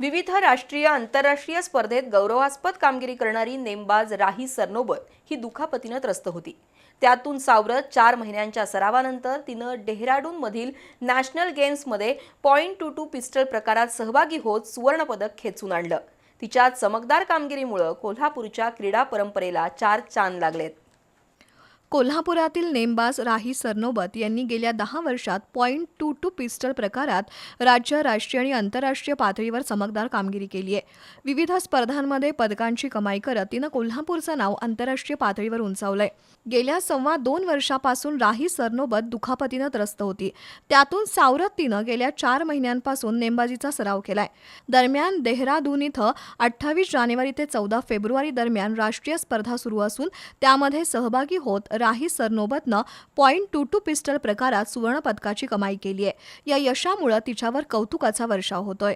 विविध राष्ट्रीय आंतरराष्ट्रीय स्पर्धेत गौरवास्पद कामगिरी करणारी नेमबाज राही सरनोबत ही दुखापतीनं त्रस्त होती. त्यातून सावरत चार महिन्यांच्या सरावानंतर तिनं डेहराडूनमधील नॅशनल गेम्समध्ये पॉईंट टू टू पिस्टल प्रकारात सहभागी होत सुवर्णपदक खेचून आणलं. तिच्या चमकदार कामगिरीमुळं कोल्हापूरच्या क्रीडा परंपरेला चार चांद लागलेत. कोल्हापुरातील नेमबाज राही सरनोबत यांनी गेल्या दहा वर्षात पॉईंट टू टू पिस्टल प्रकारात राज्य राष्ट्रीय आणि आंतरराष्ट्रीय पातळीवर चमकदार कामगिरी केली आहे. विविध स्पर्धांमध्ये पदकांची कमाई करत तिनं कोल्हापूरचं नाव आंतरराष्ट्रीय पातळीवर उंचावलंय. गेल्या सव्वा दोन वर्षापासून राही सरनोबत दुखापतीनं त्रस्त होती. त्यातून सावरत तिनं गेल्या चार महिन्यांपासून नेमबाजीचा सराव केलाय. दरम्यान देहरादून इथं अठ्ठावीस जानेवारी ते चौदा फेब्रुवारी दरम्यान राष्ट्रीय स्पर्धा सुरू असून त्यामध्ये सहभागी होत राही सरनोबतनं पॉईंट टू टू पिस्टल प्रकारात सुवर्णपदकाची कमाई केली आहे या यशामुळं तिच्यावर कौतुकाचा वर्षाव होतोय.